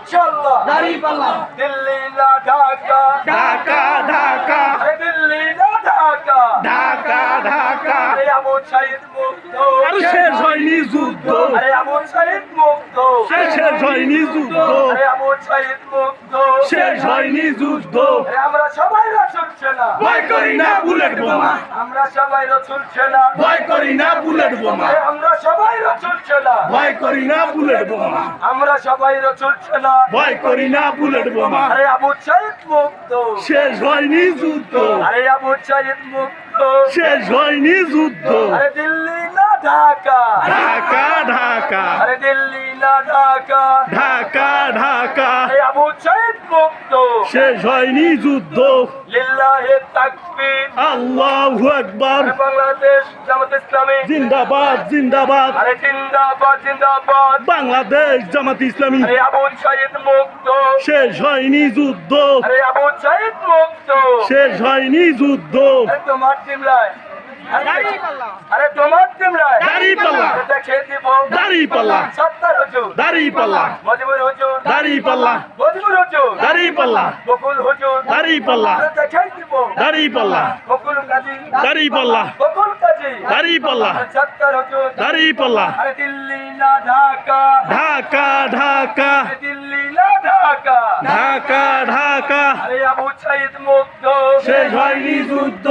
ইনশাল্লাহ দাড়ি পাল্লা। দিল্লি না ঢাকা। ঢাকা ঢাকা। দিল্লি না ঢাকা। ঢাকা ঢাকা। আরে আবু সাইদ মুক্ত। আর শেষ হয়নি যুদ্ধ। আরে আবু সাইদ মুক্ত। শেষ হয়নি যুদ্ধ। আরে আবু সাইদ মুক্ত। শেষ হয়নি যুদ্ধ। আমরা সবাই সেনা ভয় করি না বুলেট বোমা। আমরা সবাই রসুল সেনা ভয় করি না বুলেট বোমা। আরে আমরা সবাই রসুল সেনা ভয় করি না বুলেট বোমা। আমরা সবাই রসুল সেনা ভয় করি না বুলেট বোমা। আরে আবু সাইদ মুক্ত। শেষ হয়নি যুদ্ধ। আরে আবু সাইদ মুক্ত। শেষ হয়নি যুদ্ধ। আরে দিল্লি না ঢাকা। ঢাকা ঢাকা। আরে দিল্লি না ঢাকা। ঢাকা ঢাকা। আরে আবু সাইদ মুক্ত। শেষ হয়নি যুদ্ধ। লিল্লাহে তাকবীর। আল্লাহু আকবার। বাংলাদেশ জামাত ইসলামী। জিন্দাবাদ জিন্দাবাদ। আরে জিন্দাবাদ জিন্দাবাদ। বাংলাদেশ জামাত ইসলামী। আরে আবু সাইদ মুক্ত। শেষ হয়নি যুদ্ধ। আরে আবু সাইদ মুক্ত। শেষ হয়নি যুদ্ধ। তোমার চিমলায় আরে তোমার চিমলায় দাড়ি পাল্লা। দেখে দিব দাড়ি পাল্লা সত্তর হুজুর দাড়ি পাল্লা মজিবুর হুজুর দাড়ি পাল্লা মজিবুর হুজুর দাড়ি পাল্লা বকুল হুজুর দাড়ি পাল্লা আরে দেখে দিব দাড়ি পাল্লা বকুল কাজী দাড়ি পাল্লা বকুল কাজী দাড়ি পাল্লা আরে হুজুর দাড়ি পাল্লা আরে দিল্লি না ঢাকা ঢাকা ঢাকা দিল্লি না ঢাকা। ঢাকা ঢাকা। আরে আবু সাইদ মুক্ত শেষ হয়নি যুদ্ধ।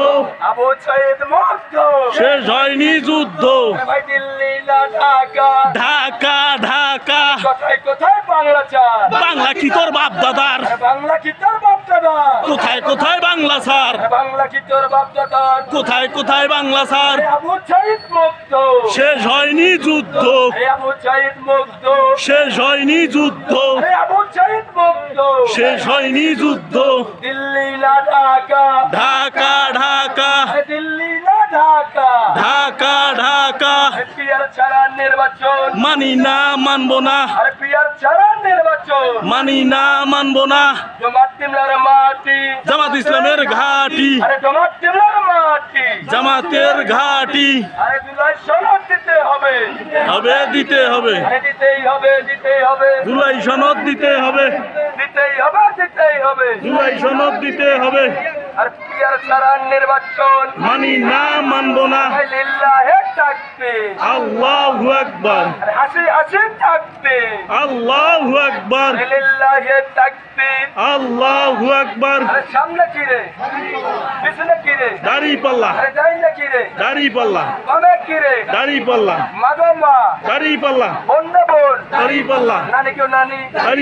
আবু সাইদ মুক্ত শেষ হয়নি যুদ্ধ। ভাই দিল্লি না ঢাকা। ঢাকা ঢাকা। কোথায় কোথায় বাংলা চার বাংলা কি তোর বাপ দাদার? বাংলা কি তোর বাপ দাদা কোথায় কোথায় বাংলা স্যার? বাংলা কি তোর বাপ দাদা কোথায় কোথায় বাংলা স্যার? আবু সাইদ মুক্ত শেষ হয়নি যুদ্ধ। আবু সাইদ মুক্ত শেষ হয়নি যুদ্ধ। শেষ হয়নি যুদ্ধ। দিল্লি না ঢাকা। ঢাকা ঢাকা। দিল্লি না ঢাকা। ঢাকা ঢাকা। পিয়ার ছাড়া নির্বাচন। মানি না মানবো না। আরে পিয়ার ছাড়া নির্বাচন। মানি না মানবো না। জমাত মাটি। জামাত ইসলামের ঘাটি। আরে জমাত টিমলার মাটি। জামাতের ঘাটি। আরে হবে। হবে দিতে হবে। দিতেই হবে দিতেই হবে। জুলাই সনদ দিতে হবে। দিতেই হবে দিতেই হবে। জুলাই সনদ দিতে হবে। আর কি আর নির্বাচন? মানি না মানবো না। হে লিল্লাহে থাকবে। আল্লাহু আকবার। আরে হাসি হাসি থাকবে। আল্লাহু আকবার। আরে লিল্লাহে আল্লাহু আকবার। আরে সামনে কি রে পিছনে কি রে দাড়ি পাল্লা। আরে যাই না কি রে দাড়ি পাল্লা। কমে কি রে দাড়ি পাল্লা। মাগো মা দাড়ি পাল্লা। বন্ধ বোন। দাড়ি পাল্লা। নানি কেউ নানি।